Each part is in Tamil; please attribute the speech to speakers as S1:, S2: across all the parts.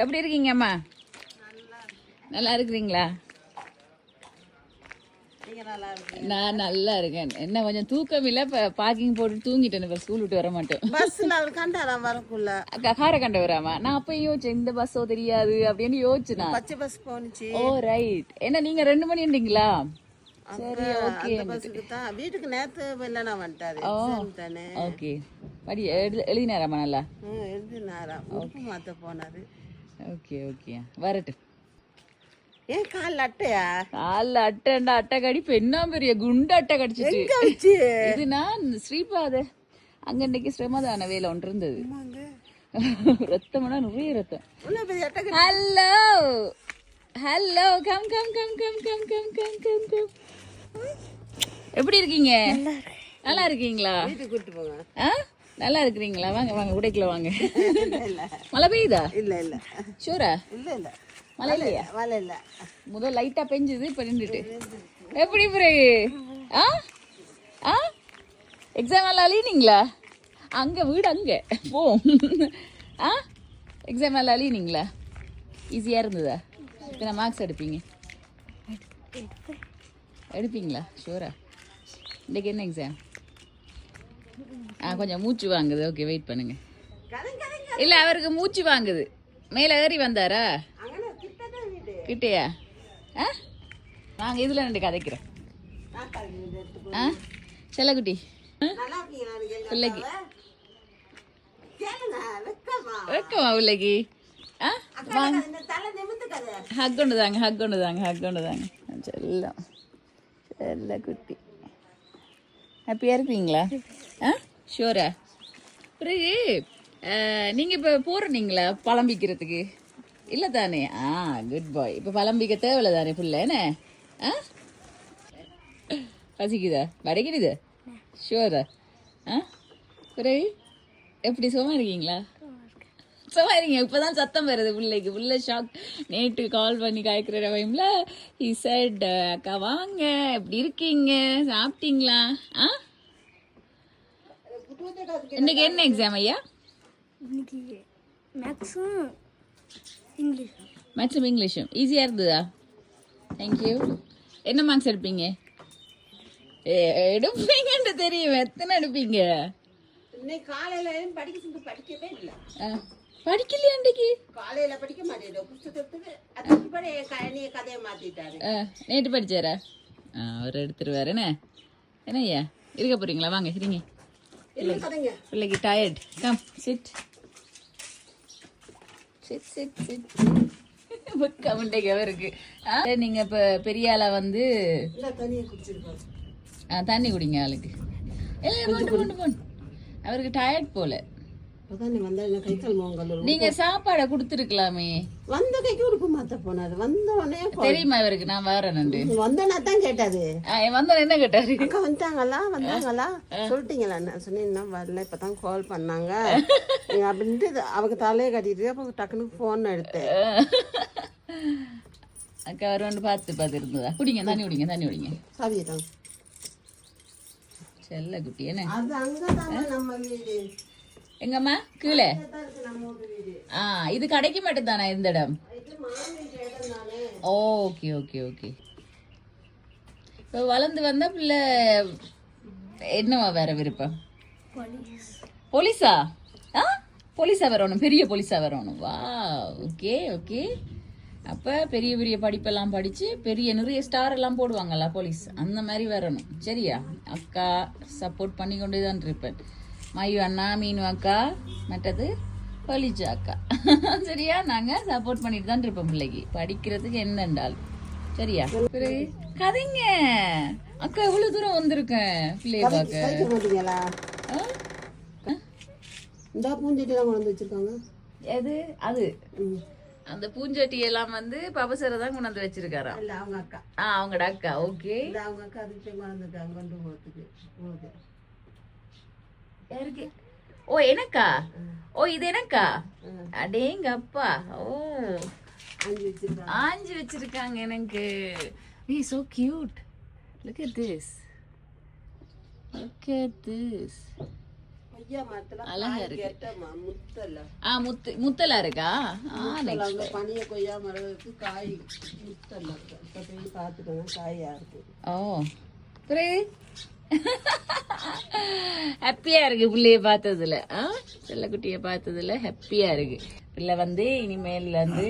S1: எப்படி இருக்கீங்க அம்மா நல்லா இருக்கிறீங்களா நான் நல்லா இருக்கேன். என்ன கொஞ்சம் தூக்கம் இல்லை? இப்போ பார்க்கிங் போட்டு தூங்கிட்டேன். இப்போ ஸ்கூல் விட்டு வர மாட்டோம்
S2: பஸ்ல கண்டாராம் வரக்குள்ள?
S1: காரை கண்டு வராமா? நான் அப்போ யோசிச்சேன் இந்த பஸ்ஸோ தெரியாது அப்படின்னு யோசிச்சேன்
S2: பச்சை பஸ் போனுச்சு
S1: ஓ ரைட் என்ன நீங்க ரெண்டு மணி இருந்தீங்களா சரி ஓகே
S2: வீட்டுக்கு நேத்து வெள்ளனா வந்துட்டாரு.
S1: ஓகே படி எழுது எழுதினாராமா நல்லா?
S2: எழுதினாராம் மாத்த போனாரு.
S1: Okay okay. வரட்டும்
S2: ஏன் கால் அட்டையா?
S1: காலில் அட்டைண்டா அட்டை கடிப்பு. என்ன பெரிய குண்டு அட்டை
S2: வச்சு?
S1: இது நான் ஸ்ரீபாத அங்க இன்னைக்கு சிரமதான வேலை ஒன்று இருந்தது. ரத்தம்னா நிறைய ரத்தம். Hello hello come come come come come come come come come எப்படி இருக்கீங்க? நல்லா இருக்கீங்களா?
S2: வீட்டுக்கு கூட்டு போங்க.
S1: ஆ? நல்லா இருக்கிறீங்களா? வாங்க வாங்க உடைக்கல வாங்க. மழை பெய்யுதா?
S2: இல்ல இல்ல.
S1: ஷூரா?
S2: இல்ல இல்ல.
S1: மழை இல்லையா?
S2: மழை இல்ல.
S1: முதல் லைட்டா பெஞ்சுது இப்ப நின்றுட்டு. எப்படி பிறகு ஆ? ஆ? எக்ஸாம் எல்லாம் அழினீங்களா அங்க வீடு அங்க. போ. ஆ? எக்ஸாம் எல்லாம் அழினீங்களா ஈஸியா இருந்ததா? இத்தனை மார்க்ஸ் எடுப்பீங்க? எடுப்பீங்களா? ஷூரா இன்னைக்கு என்ன எக்ஸாம் ஆ கொஞ்சம் மூச்சு வாங்குது. ஓகே வெயிட் பண்ணுங்க. இல்ல அவருக்கு மூச்சு வாங்குது. மேல ஏறி வந்தாரா? கிட்டையா? ஆ? நாங்கள் இதில் ரெண்டு கதைக்கிறோம். ஆ? செல்லக்குட்டி. பிள்ளைக்கு.
S2: வெக்கமா?
S1: பிள்ளைக்கு? ஆ?
S2: கதை?
S1: ஹக் கொண்டு தாங்க ஹக் கொண்டு தாங்க ஹக் கொண்டு தாங்க. செல்லம். செல்லக்குட்டி. ஹாப்பியாக இருக்கீங்களா ஆ? ஷூரா பிறகு நீங்கள் இப்போ போகிறீங்களா பழம்பிக்கிறதுக்கு இல்லை தானே? ஆ குட் பாய் இப்போ பழம்பிக்க தேவையில்ல தானே பிள்ளை என்ன? ஆ? பசிக்குதா? வடைக்குது ஷூரா ஆ? பிறகு எப்படி சும்மா இருக்கீங்களா? சும்மா இருங்க இப்பதான் சத்தம் வருது பிள்ளைக்கு. பிள்ளை ஷாக் நேற்று கால் பண்ணி காய்க்கிற டைமில் he சட் அக்கா வாங்க. எப்படி இருக்கீங்க? சாப்பிட்டீங்களா? ஆ? இன்னைக்கு என்ன எக்ஸாம் ஐயா?
S3: இன்னைக்கு மேக்ஸும் இங்கிலீஷ்
S1: மேக்ஸும் இங்கிலீஷும் ஈஸியாக இருந்ததா? தேங்க்யூ என்ன மார்க்ஸ் எடுப்பீங்க? ஏ எடுப்பீங்கன்னு தெரியும். எத்தனை எடுப்பீங்க?
S2: இன்னைக்கு காலையில படிக்க படிக்கவே இல்லை?
S1: ஆ, படிக்கலையா அன்றைக்கு
S2: காலையில படிக்க மாட்டேன். கணிய கதையை மாத்திட்டாரு.
S1: ஆ, நேற்று படிச்சாரா? ஆ அவர் எடுத்துருவாரு. என்ன? என்ன ஐயா இருக்க போறீங்களா? வாங்க
S2: கதைங்க
S1: பிள்ளைக்கு tired come sit sit sit sit கமெண்டைக்கு அவருக்கு ஆ, நீங்க இப்ப பெரிய ஆளா வந்து ஆ, தண்ணி குடிங்க ஆளுக்கு. இல்லை அவருக்கு டயர்ட் போல. நீங்க சாப்பாடை கொடுத்துருக்கலாமே.
S2: வந்த கைக்கு உடுப்பு மாத்த போனாரு. வந்த உடனே
S1: தெரியுமா இவருக்கு? நான் வரேன்
S2: வந்தனா தான் கேட்டாரு.
S1: வந்த என்ன கேட்டாரு?
S2: அக்கா வந்துட்டாங்களா? வந்தாங்களா? சொல்லிட்டீங்களா? நான் சொன்னேன் வரல. இப்பதான் கால் பண்ணாங்க. அப்படின்ட்டு அவங்க தலையை கட்டிட்டு அப்போ டக்குனு போன் எடுத்தேன்.
S1: அக்கா வருவான்னு பார்த்து பார்த்து இருந்ததா குடிங்க தண்ணி குடிங்க தண்ணி குடிங்க.
S2: சாவியை
S1: செல்ல குட்டி என்ன?
S2: அது அங்கதான் நம்ம வீடு.
S1: எங்கம்மா? கீழே. ஆ இது கடைக்கு மட்டும் தானே இந்த இடம்? Okay okay okay. இப்போ வளர்ந்து வந்தா பிள்ளை என்னவா வேற விருப்பம்?
S3: போலீஸ்.
S1: ஆ போலீஸா வரணும் பெரிய போலீஸா வரணும். வா ஓகே ஓகே. அப்போ பெரிய பெரிய படிப்பெல்லாம் படித்து பெரிய நிறைய ஸ்டார் எல்லாம் போடுவாங்கல்ல போலீஸ் அந்த மாதிரி வரணும். சரியா? அக்கா சப்போர்ட் பண்ணி கொண்டு தான் இருப்பேன். மயு அண்ணா மீனு அக்கா. மற்றது பலிஜா அக்கா. சரியா? நாங்கள் சப்போர்ட் பண்ணிட்டு தான் இருப்போம் பிள்ளைக்கு. படிக்கிறதுக்கு என்னண்டால் சரியா? பிறகு கதைங்க. அக்கா எவ்வளோ தூரம் வந்திருக்கேன் பிள்ளைய பார்க்க?
S2: இந்த பூஞ்செட்டிலாம் கொண்டு வச்சிருக்காங்க.
S1: எது? அது. அந்த பூஞ்சட்டி எல்லாம் வந்து பபசரை தான் கொண்டு வந்து வச்சிருக்காராம்.
S2: இல்ல அவங்க அக்கா.
S1: ஆ அவங்களோட அக்கா. ஓகே.
S2: அவங்க அக்கா அதுக்கு கொண்டு போகிறதுக்கு
S1: ஓ எனக்கா? ஓ இது எனக்கா? அடேங்க அப்பா ஓ. ஆஞ்சு வச்சிருக்காங்க. எனக்கு. ஏ so cute look at this. Look
S2: கொய்யா மரத்துல
S1: அழகா இருக்கு. ஆ முத்து முத்தலா இருக்கா? ஆ
S2: பனிய கொய்யா மரம் இருக்கு. காய் இருக்கு காயா இருக்கு.
S1: ஓ. புரி ஹாப்பியா இருக்கு பிள்ளைய பார்த்ததுல. ஆ? செல்லக்குட்டிய பார்த்ததுல ஹாப்பியா இருக்கு. பிள்ளை வந்து இனிமேல் வந்து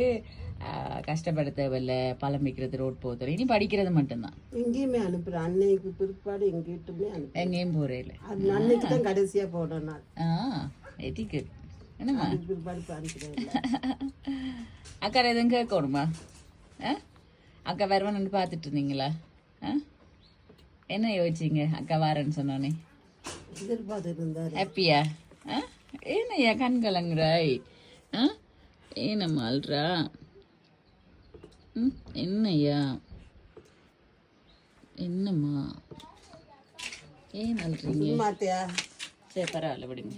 S1: கஷ்டப்பட தேவையில்ல. பழம் வைக்கிறது ரோட் போகிறது இனி படிக்கிறது மட்டும்தான்.
S2: எங்கேயுமே அனுப்புறேன் அன்னைக்கு பிற்பாடு எங்கிட்டுமே
S1: எங்கேயும் போறே
S2: அது அன்னைக்கு தான் கடைசியா போடுறேன் நான்
S1: ஆ வெரி குட் என்னம்மா
S2: பிற்பாடு இல்ல.
S1: அக்கா எதுவும் கேட்கணுமா ஆ? அக்கா வருவான்னு பார்த்துட்டு இருந்தீங்களா? ஆ? என்ன யோசிச்சிங்க? அக்கா வாரேன்னு சொன்னோன்னே. ஹாப்பியா? ஏனையா கண் கலங்குறாய் ஆ? ஏனம்மா அல்றா? ம் என்னய்யா என்னம்மா? ஏன் அல்றீங்க? சரி பரவாயில்ல விடுங்க.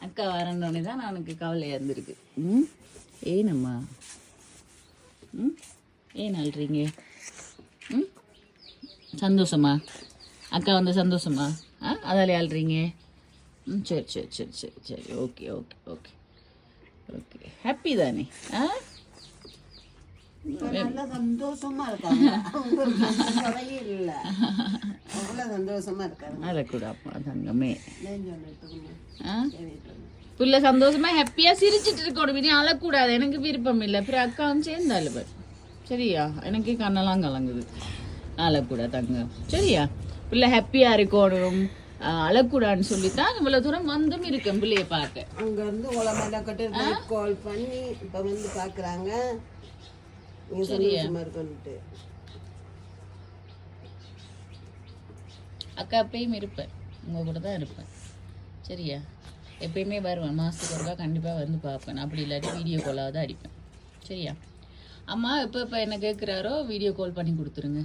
S1: அக்கா வரணுன்னே தான் எனக்கு கவலையாக இருந்திருக்கு. ம்? ஏனம்மா? ம்? ஏன் அழுறீங்க ம்? சந்தோஷமா? அக்கா வந்து சந்தோஷமா? ஆ அதாலே அழுறீங்க ம் சரி சரி சரி சரி சரி. Okay okay okay. Okay. Happy தானே? ஆ?
S2: சந்தோஷமா
S1: தங்கமே. புள்ள சந்தோஷமா ஹாப்பியா சிரிச்சிட்டு இருக்கணும் இனி அழக்கூடாது. எனக்கு விருப்பம் இல்லை. அப்புறம் அக்காவும் சேர்ந்து அழுவர் சரியா? எனக்கே கண்ணெல்லாம் கலங்குது. அழக்கூடாது தங்க சரியா? பிள்ளை ஹாப்பியா இருக்கணும். ஆஹ் அழக்கூடாதுன்னு சொல்லித்தான் இவ்வளவு தூரம் வந்தும் இருக்கேன் பிள்ளைய பார்க்க.
S2: அங்க இருந்து உலமெல்லாம் கட்டு கால் பண்ணி இப்ப வந்து பாக்குறாங்க
S1: அக்கா எப்பயும் இருப்பேன். உங்க கூட தான் இருப்பேன். சரியா? எப்பயுமே வருவேன். மாதத்துக்கு ஒருக்கா கண்டிப்பாக வந்து பார்ப்பேன். அப்படி இல்லாட்டி வீடியோ காலாவது அடிப்பேன். சரியா? அம்மா எப்போ இப்போ என்ன கேட்குறாரோ வீடியோ கால் பண்ணி கொடுத்துருங்க.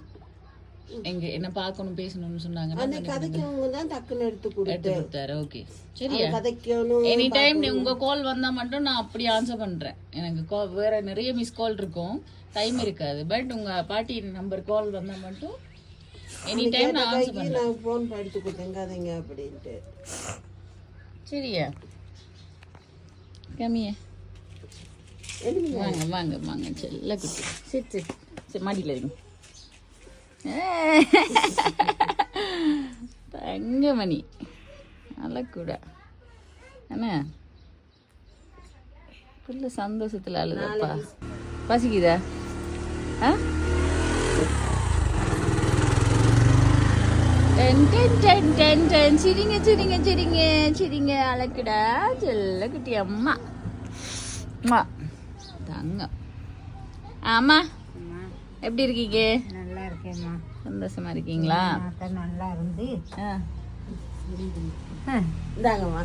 S1: எங்க என்ன பார்க்கணும் பேசணும்னு சொன்னாங்கன்னா
S2: அன்னைக்கு கதைக்கவங்க தான் டக்குன்னு எடுத்து கொடு
S1: எடுத்து கொடுத்தாரு. ஓகே சரியா?
S2: கதைக்கணும்
S1: எனி டைம் உங்க கால் வந்தா மட்டும் நான் அப்படி ஆன்சர் பண்றேன். எனக்கு வேற நிறைய மிஸ் கால் இருக்கும். டைம் இருக்காது. பட் உங்க பாட்டி நம்பர் கால் வந்தா மட்டும் எனி டைம் நான் ஆன்சர் பண்றேன்.
S2: நான் ஃபோன் படித்து கொடுத்தேன் கதைங்க அப்படின்ட்டு.
S1: சரியா? கம்மியா வாங்க வாங்க வாங்க. செல்ல குட்டி. சரி சரி. சரி மாடியில் இருங்க. தங்கமணி. அழக்கூடா என்ன புள்ள சந்தோஷத்துல அழுதப்பா. பசிக்குதா? ஆ? சிரிங்க சிரிங்க சிரிங்க சிரிங்க. அழகுடா செல்ல குட்டி அம்மா. அம்மா. தங்கம். ஆமா. எப்படி இருக்கீங்க?
S2: நல்லா இருக்கேம்மா.
S1: சந்தோஷமா இருக்கீங்களா?
S2: நல்லா இருந்து. இந்தாங்கம்மா.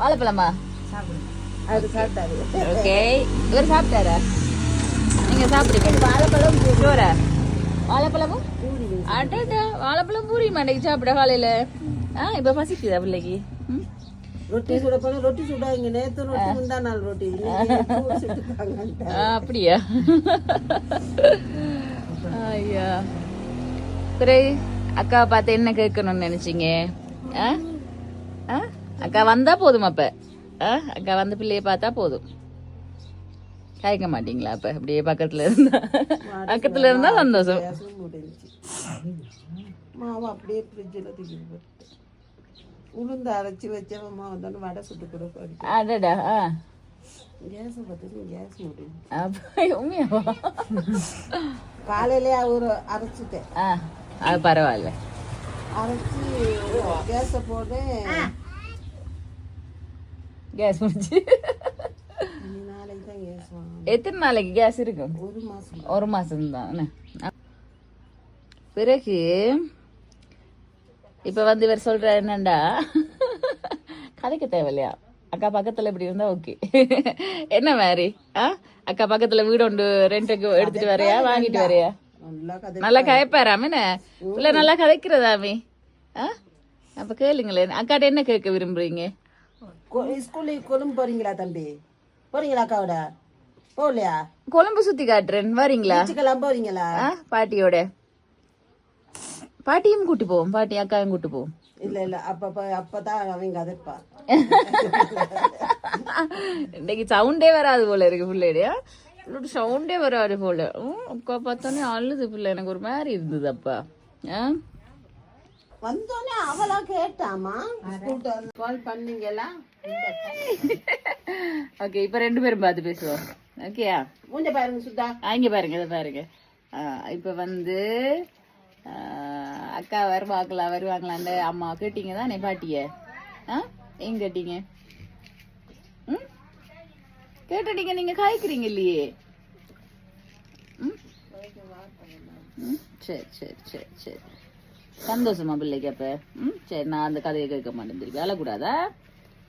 S1: வாழைப்பழமா?
S2: சாப்பிடு அது சாப்பிட்டாரு.
S1: ஓகே. இவர் சாப்பிட்டாரா? நீங்க சாப்பிடுங்க. வாழைப்பழம் சோறா? வாழைப்பழமும் அடடா. வாழைப்பழம் பூரி மாட்டேங்க சாப்பிட காலையில. ஆ இப்ப பசிக்குதா பிள்ளைக்கு? ம்?
S2: ரொட்டி சுட போன ரொட்டி சுட இங்க நேத்து ரொட்டி முந்தா நாள் ரொட்டி.
S1: அப்படியா? ஐயா. குறை அக்கா பார்த்து என்ன கேட்கணும்னு நினைச்சீங்க? அக்கா வந்தா போதும் அப்ப? அக்கா வந்து பிள்ளைய பார்த்தா போதும். கேட்க மாட்டீங்களா அப்ப? அப்படியே பக்கத்துல இருந்தா. பக்கத்துல இருந்தா சந்தோஷம்.
S2: மாவு அப்படியே ஃப்ரிட்ஜில் தூக்கி உளுந்து அரைச்சி வச்சவ மாவு தானே வடை சுட்டு கூட படிக்கும்
S1: அடடா. ஆ
S2: கேஸை பார்த்துட்டு கேஸ் முடியும்
S1: அப்ப உண்மையாவா?
S2: காலையிலே அவர் அரைச்சிட்டேன்.
S1: ஆ அது பரவாயில்ல.
S2: அரைச்சி கேஸை போட்டு
S1: கேஸ் முடிச்சு
S2: இனி நாளைக்கு தான் கேஸ்
S1: எத்தனை நாளைக்கு கேஸ் இருக்கும்?
S2: ஒரு மாதம்
S1: ஒரு மாசம் தான் பிறகு இப்ப வந்து இவர் சொல்ற என்னண்டா? கதைக்க தேவையில்லையா? அக்கா பக்கத்துல இப்படி இருந்தா ஓகே என்ன மாதிரி? ஆ? அக்கா பக்கத்துல வீடு ஒன்று ரெண்டுக்கு எடுத்துட்டு வரையா? வாங்கிட்டு வரையா?
S2: நல்லா கதை
S1: நல்லா கதைப்பாராம என்ன இல்ல நல்லா கதைக்கிறதாமே ஆ? அப்ப கேளுங்களேன் அக்காட்ட என்ன கேட்க விரும்புறீங்க?
S2: கொ- ஸ்கூலுக்கு கொழும்பு போறீங்களா தம்பி? போறீங்களா அக்காவோட? போகலையா?
S1: கொழம்பு சுத்தி காட்டுறேன் வரீங்களா?
S2: போறீங்களா?
S1: பாட்டியோட. பாட்டியும் கூட்டி போவோம் பாட்டி அக்காவும் கூட்டி போவோம்
S2: இல்ல இல்ல அப்ப அப்பதான் அவங்க கதைப்பா
S1: இன்னைக்கு சவுண்டே வராது போல இருக்கு பிள்ளைடைய இவ்வளோ சவுண்டே வராது போல ம், அக்கா பார்த்தோன்னே அழுது பிள்ளை எனக்கு ஒரு மாதிரி இருந்தது அப்பா ஆ
S2: வந்தோடனே அவளா கேட்டாமா கால் பண்ணீங்களா
S1: ஓகே இப்போ ரெண்டு பேரும் பார்த்து பேசுவோம் ஓகேயா
S2: மூஞ்ச பாருங்க சுத்தா
S1: இங்க பாருங்க இதை பாருங்க ஆ, இப்ப வந்து அக்கா வருவாங்களா வருவாங்களான்னு அம்மா கேட்டீங்க தானே பாட்டிய? ஆ? எங்க கேட்டீங்க? ம்? கேட்டுட்டீங்க நீங்க காய்க்கிறீங்க இல்லையே? ம்? ம், சரி சரி சரி சரி. சந்தோஷமா பிள்ளைக்கு அப்ப? ம்? சரி நான் அந்த கதையை கேட்க மாட்டேன் திருப்பி அழக்கூடாதா?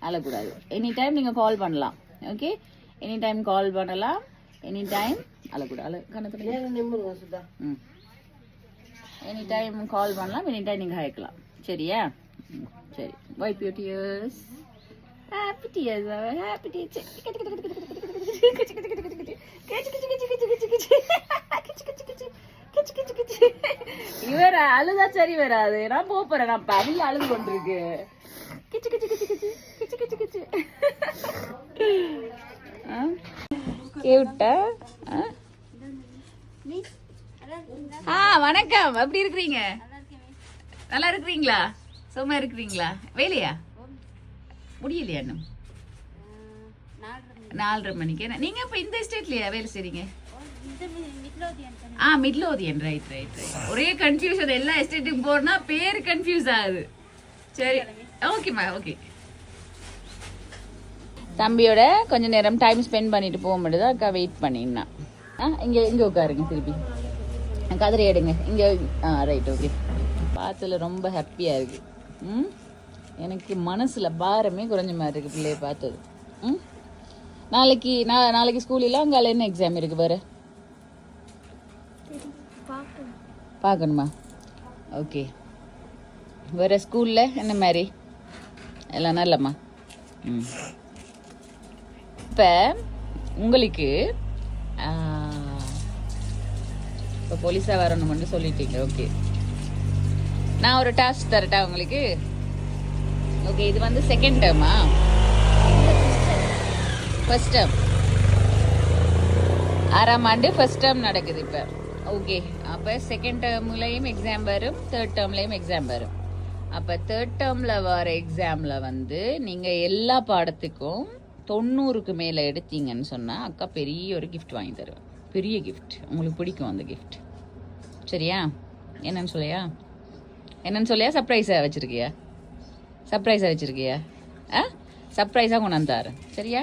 S1: அழக்கூடாது. எனி டைம் நீங்க கால் பண்ணலாம். ஓகே எனி டைம் கால் பண்ணலாம். எனி டைம் அழக்கூடாது. அழ
S2: சுத்தா
S1: ம். எனி டைம் கால் பண்ணலாம் எனி டைம் நீங்கள் அழைக்கலாம் சரியா ம், சரி wipe you tears happy tears happy இவர் அழுதா சரி வராது நான் போப் போறேன் நான் பவில அழுது கொண்டிருக்கு கிச்சு கிச்சு கிச்சு கிச்சு கிச்சு கிச்சு கிச்சு ஆ கேவிட்டா ஆ வணக்கம். எப்படி இருக்கிறீங்க? நல்லா இருக்கிறீங்களா? சும்மா இருக்கிறீங்களா? வேலையா? முடியலையா இன்னும்? நாலரை மணிக்கு. என்ன நீங்க இப்ப இந்த எஸ்டேட்லயா வேலை செய்றீங்க? ஆ மிட்லோதியன். ரைட் ரைட் ரைட் ஒரே கன்ஃபியூஷன் எல்லா எஸ்டேட்டுக்கும் போறனா பேர் கன்ஃபியூஸ் ஆகுது. சரி. ஓகேம்மா ஓகே தம்பியோட கொஞ்ச நேரம் டைம் ஸ்பெண்ட் பண்ணிட்டு போக முடியுதா அக்கா வெயிட் ஆ இங்கே இங்கே உட்காருங்க திருப்பி. கதிரை எடுங்க. இங்கே ஆ ரைட் ஓகே பார்த்ததுல ரொம்ப ஹாப்பியாக இருக்கு. ம்? எனக்கு மனசில் பாரமே குறைஞ்ச மாதிரி இருக்கு பிள்ளைய பார்த்தது. ம்? நாளைக்கு நான் நாளைக்கு ஸ்கூலில் அங்கே என்ன எக்ஸாம் இருக்கு வேறு
S3: பார்க்கணும்.
S1: பார்க்கணுமா? ஓகே வேறு ஸ்கூலில் என்ன மாதிரி? எல்லாம் நல்லம்மா? ம். இப்போ உங்களுக்கு இப்போ போலீஸாக வரணும் மட்டும் சொல்லிட்டீங்க. ஓகே நான் ஒரு டாஸ்க் தரட்டா உங்களுக்கு? ஓகே இது வந்து செகண்ட் டேர்மா ஃபர்ஸ்ட் டேர்ம் ஆறாம் ஆண்டு ஃபர்ஸ்ட் டேர்ம் நடக்குது இப்போ. ஓகே அப்போ செகண்ட் டேர்ம்லேயும் எக்ஸாம் வரும் தேர்ட் டேர்ம்லேயும் எக்ஸாம் வரும். அப்போ தேர்ட் டேர்மில் வர எக்ஸாமில் வந்து நீங்கள் எல்லா பாடத்துக்கும் தொண்ணூறுக்கு மேலே எடுத்தீங்கன்னு சொன்னால் அக்கா பெரிய ஒரு கிஃப்ட் வாங்கி தருவேன் பெரிய gift. உங்களுக்கு பிடிக்கும் அந்த gift. சரியா? என்னன்னு சொல்லையா? என்னன்னு சொல்லியா? சர்ப்ரைஸாக வச்சுருக்கியா? சர்ப்ரைஸாக வச்சுருக்கியா? ஆ? சர்ப்ரைஸாக கொண்டாந்து தரேன் சரியா?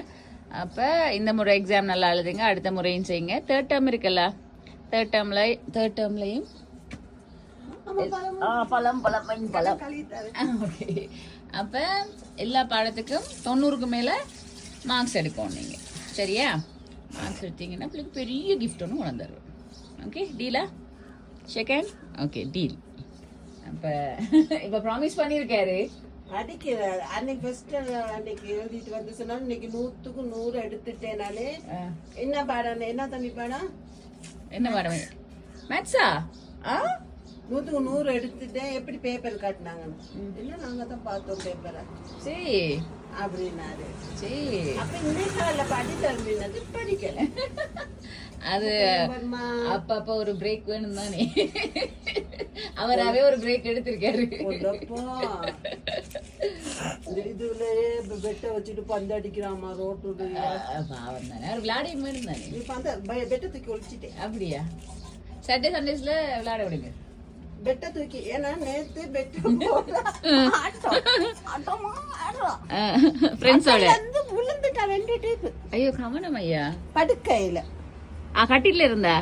S1: அப்போ இந்த முறை எக்ஸாம் நல்லா எழுதுங்க. அடுத்த முறையும் செய்யுங்க. தேர்ட் டேர்ம் இருக்குல்ல? தேர்ட் டேர்மில் தேர்ட் டேர்ம்லையும் பழம். பழம் பழம் பழம். ஓகே அப்போ எல்லா பாடத்துக்கும் தொண்ணூறுக்கு மேலே மார்க்ஸ் எடுக்கணும் நீங்கள் சரியா? மார்க்ஸ் எடுத்தீங்கன்னா உங்களுக்கு பெரிய கிஃப்ட் ஒன்று கொண்டு தருவேன் ஓகே டீலா செகண்ட் ஓகே டீல் அப்போ இப்போ ப்ராமிஸ் பண்ணியிருக்காரு.
S2: படிக்கிற அன்னைக்கு ஃபர்ஸ்ட் அன்னைக்கு எழுதிட்டு வந்து சொன்னா இன்னைக்கு நூத்துக்கு நூறு எடுத்துட்டேனாலே. என்ன பாடம் என்ன தம்பி பாடம்?
S1: என்ன மேடம் மேத்ஸா ஆ?
S2: நூத்துக்கு நூறு எடுத்துட்டேன் எப்படி பேப்பர் காட்டினாங்க இல்ல நாங்க தான் பார்த்தோம் பேப்பரை
S1: சரி
S2: அப்படின்னாரு.
S1: சரி
S2: அப்ப இன்னைக்கு காலைல படி தம்பினது படிக்கல.
S1: அது அப்பப்ப ஒரு பிரேக் வேணும் தானே அவராவே ஒரு பிரேக் எடுத்திருக்காரு.
S2: இதுலயே பெட்டை வச்சுட்டு பந்து அடிக்கிறாமா ரோட்டு
S1: பாவம் தானே. அவர் விளையாடியும் தானே
S2: நீ பந்த பெட்டை தூக்கி ஒழிச்சிட்டேன்.
S1: அப்படியா? சாட்டர்டே சண்டேஸ்ல விளையாட விடுங்க.
S2: பெட்டை தூக்கி ஏன்னா நேத்து பெட்டை ஆடுறோம்
S1: ஃப்ரெண்ட்ஸோட
S2: வந்து விழுந்துட்டா ரெண்டு டீப்பு
S1: ஐயோ கவனம் ஐயா
S2: படுக்கையில
S1: ஆ கட்டில இருந்தா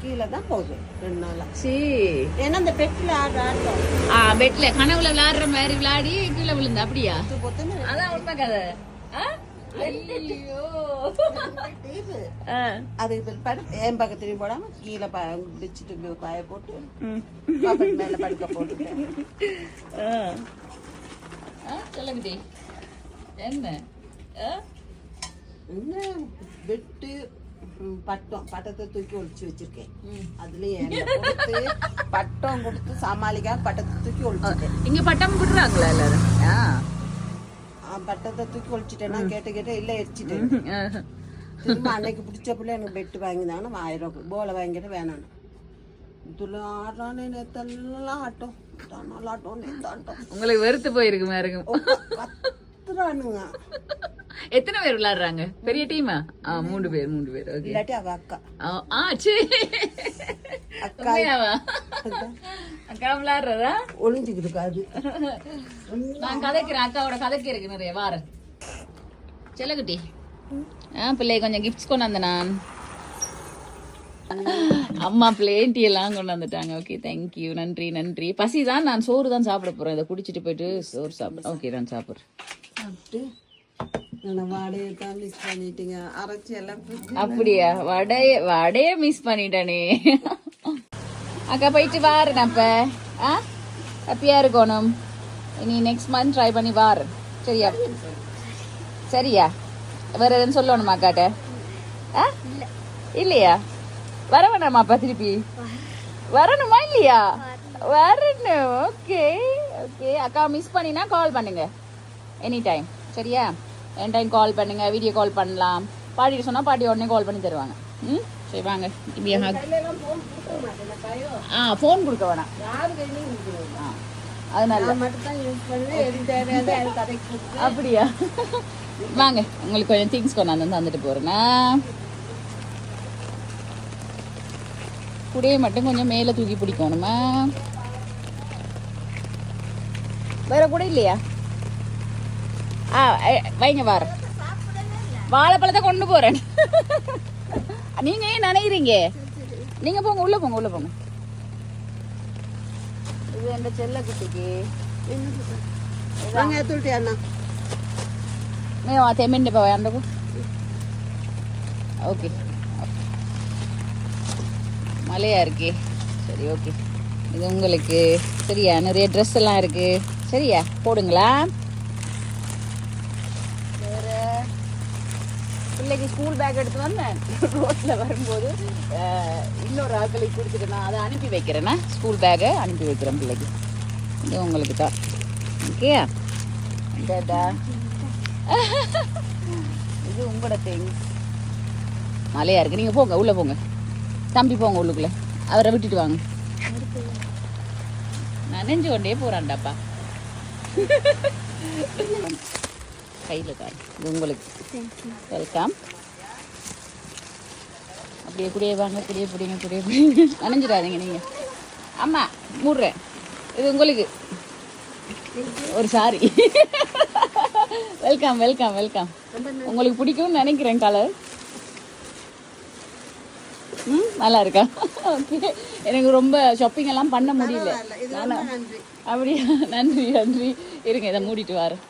S2: கீழே தான் போகுது ரெண்டு நாளா
S1: சரி
S2: ஏன்னா அந்த பெட்டில் ஆடுற ஆட்டம்
S1: ஆ பெட்ல கனவுல விளையாடுற மாதிரி விளையாடி கீழே விழுந்தா அப்படியா அதான் உண்மை கதை ஆ? ஐயோ
S2: டீப்பு
S1: ஆ.
S2: அதுக்கு என் பக்கத்துலையும் போடாம கீழே வச்சுட்டு காய போட்டு மேல படுக்க போட்டுட்டேன்.
S1: சொல்லுங்க என்ன?
S2: என்ன? வெட்டு பட்டம் பட்டத்தை தூக்கி ஒளிச்சு வச்சிருக்கேன். அதுலயும் பட்டம் கொடுத்து சமாளிக்க பட்டத்தை தூக்கி ஒளிச்சிட்டேன்
S1: இங்க பட்டம் விடுறாங்களா எல்லாரும்?
S2: பட்டத்தை தூக்கி ஒளிச்சிட்டேன்னா கேட்ட கேட்ட இல்ல எரிச்சிட்டேன். திரும்ப அன்னைக்கு பிடிச்ச பிள்ளை எனக்கு பெட்டு வாங்கினாங்கன்னா ஆயிரம் ரூபாய் போலை வாங்கிட்டு வேணான்னு. இதுல ஆடுறானே நேத்தெல்லாம் ஆட்டம். ஆட்டம் நேத்தாட்டம்
S1: உங்களுக்கு வெறுத்து போயிருக்கு பாருங்க
S2: கத்துறானுங்க
S1: எத்தனை பேர் விளையாடுறாங்க? பெரிய டீமா ஆ? மூணு பேர் மூணு பேர். ஓகே
S2: இல்லாட்டி அவ அக்கா.
S1: ஆ சரி
S2: அக்கா?
S1: அக்கா. விளையாடுறதா?
S2: ஒளிஞ்சுக்கிட்டு இருக்காது
S1: நான் கதைக்கிறேன் அக்காவோட கதைக்கு இருக்கு நிறைய. வார. செல்லக்குட்டி. ஆ பிள்ளை கொஞ்சம் கிஃப்ட்ஸ் கொண்டு வந்தேன் நான். அம்மா பிளேட்டி எல்லாம் கொண்டு வந்துட்டாங்க ஓகே தேங்க்யூ நன்றி நன்றி. பசி தான் நான் சோறு தான் சாப்பிட போறேன். இதை குடிச்சிட்டு போயிட்டு சோறு சாப்பிடுறேன் ஓகே நான் சாப்பிட்றேன்.
S2: சாப்பிட்டு. மிஸ் பண்ணிட்டீங்க. அரைச்சி எல்லாம்
S1: அப்படியா? வடைய வடைய மிஸ் பண்ணிட்டேனே. அக்கா போயிட்டு வாரேன் அப்ப ஆ? ஹாப்பியா இருக்கணும். இனி நெக்ஸ்ட் மந்த் ட்ரை பண்ணி வாரு. சரியா? சரியா? வேற எதுவும் சொல்லணுமா அக்காட்ட? ஆ? இல்லையா? வர வேணாமாப்பா திருப்பி? வரணுமா இல்லையா? வரணும். ஓகே ஓகே அக்கா மிஸ் பண்ணினா கால் பண்ணுங்க. எனி டைம் சரியா? என் டைம் கால் பண்ணுங்க வீடியோ கால் பண்ணலாம். பாட்டிட்டு சொன்னா பாட்டி உடனே கால் பண்ணி தருவாங்க. ம்? சரி வாங்க. இப்படி. ஆ ஃபோன் கொடுக்க வேணாம். ஆ அதனால அப்படியா? வாங்க உங்களுக்கு கொஞ்சம் திங்ஸ் கொண்டாந்து தந்துட்டு போறேன்னா குடையை மட்டும் கொஞ்சம் மேலே தூக்கி பிடிக்கணுமா? வேற கூட இல்லையா? ஆ வைங்க பாரு வாழைப்பழத்தை கொண்டு போறேன் நீங்க ஏன் நினைக்கிறீங்க நீங்க போங்க உள்ள போங்க உள்ள போங்க இது எந்த செல்ல குட்டிக்கு
S2: வாங்க எடுத்துட்டே அண்ணா
S1: நீ வா தெமிண்டு போய் அண்டக்கு ஓகே மலையா இருக்கு சரி ஓகே இது உங்களுக்கு சரியா நிறைய ட்ரெஸ் எல்லாம் இருக்கு சரியா போடுங்களா பிள்ளைக்கு ஸ்கூல் பேக் எடுத்து வந்தேன். ரோட்ல வரும்போது இன்னொரு ஆட்களுக்கு கொடுத்துட்டு நான் அதை அனுப்பி வைக்கிறேன்னா ஸ்கூல் பேக்கை அனுப்பி வைக்கிறேன் பிள்ளைக்கு. இது உங்களுக்கு தான். ஓகேயா டேட்டா இது உங்களோட திங்ஸ் மழையா இருக்கு. நீங்க போங்க உள்ள போங்க. தம்பி போங்க உள்ளுக்குள்ள. அவரை விட்டுட்டு வாங்க. நனைஞ்சு கொண்டே போறான்டாப்பா. கையில தான் இது உங்களுக்கு. வெல்கம் அப்படியே கூடயே வாங்க கூடயே பிடிங்க கூடயே பிடிங்க. நனைஞ்சிடாதீங்க நீங்க. ஆமா மூடுறேன். இது உங்களுக்கு. ஒரு சாரி வெல்கம் வெல்கம் வெல்கம் உங்களுக்கு பிடிக்கும்னு நினைக்கிறேன் கலர் ம் நல்லா இருக்கா? ஓகே எனக்கு ரொம்ப ஷாப்பிங் எல்லாம் பண்ண முடியல. அப்படியா? நன்றி நன்றி. இருங்க இதை மூடிட்டு வரேன்.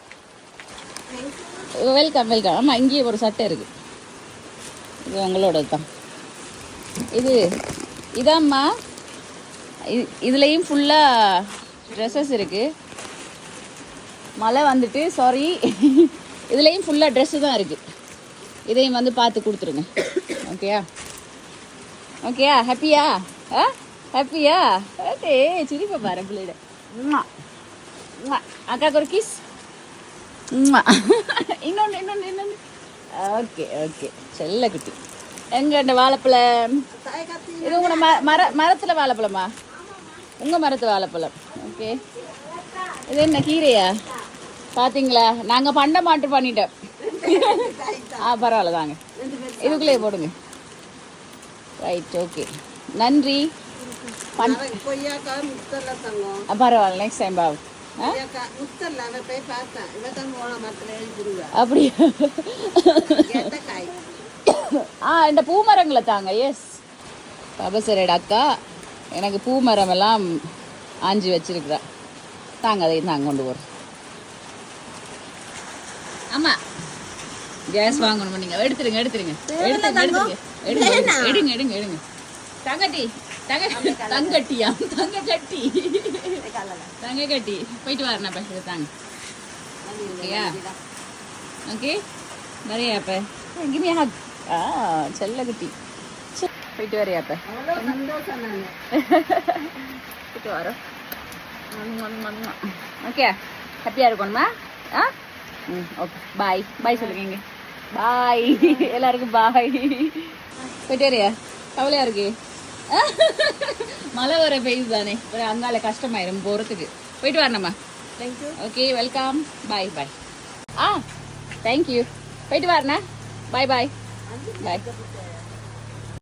S1: வெல்கம் வெல்கம் ஆமாம் இங்கேயே ஒரு சட்டை இருக்குது இது உங்களோட தான் இது இதாம்மா இது இதுலேயும் ஃபுல்லாக ட்ரெஸ்ஸஸ் இருக்குது மழை வந்துட்டு சாரி இதுலேயும் ஃபுல்லாக ட்ரெஸ்ஸு தான் இருக்குது இதையும் வந்து பார்த்து கொடுத்துருங்க. ஓகேயா ஓகேயா ஹாப்பியா ஆ? ஹாப்பியா ஓகே சிரிப்பை பாரு பிள்ளைட உம்மா. அக்காக்கு ஒரு கிஸ் இன்னொன்று இன்னொன்று இன்னொன்று ஓகே ஓகே செல்ல குட்டி. எங்க இந்த வாழைப்பழம் இது உங்களோட ம மர மரத்தில் வாழைப்பழமா? உங்கள் மரத்து வாழைப்பழம். ஓகே இது என்ன கீரையா? பார்த்தீங்களா நாங்கள் பண்ண மாட்டு பண்ணிட்டோம். ஆ பரவாயில்ல தாங்க இதுக்குள்ளேயே போடுங்க. ரைட் ஓகே நன்றி. பரவாயில்ல நெக்ஸ்ட் டைம் பாவு அப்படியா? ஆ இந்த பூ மரங்களை தாங்க எஸ் பபசரேட அக்கா. எனக்கு பூ மரம் எல்லாம் ஆஞ்சி வச்சிருக்கிறா. தாங்க அதையும் தாங்க கொண்டு போகிறோம் ஆமா கேஸ் வாங்கணும் நீங்க? எடுத்துருங்க எடுத்துருங்க. எடுத்துருங்க எடுத்துருங்க. எடுங்க எடுங்க எடுங்க எடுங்க. தங்கட்டி தங்க தங்கட்டியா? தங்க கட்டி தங்க கட்டி போயிட்டு வரேன் அப்ப இதை தாங்க ஓகேயா? ஓகே? நிறைய அப்ப? கிவ் மீ ஹக் ஆ செல்ல குட்டி போயிட்டு வரையா அப்ப?
S2: நான்.
S1: போயிட்டு வரோம். ஓகே? ஹாப்பியாக இருக்கணுமா? ஆ? ம் ஓகே. பாய் பாய் சொல்லுங்க பாய் எல்லாருக்கும் பாய் போயிட்டு வரையா? கவலையா இருக்கு? மழை வர பெய்யுது தானே ஒரு அங்கால கஷ்டமாயிரும் போகிறதுக்கு போயிட்டு வரணுமா
S2: thank you
S1: okay welcome bye bye ah thank you போயிட்டு வரண்ணா பாய் பாய் பாய்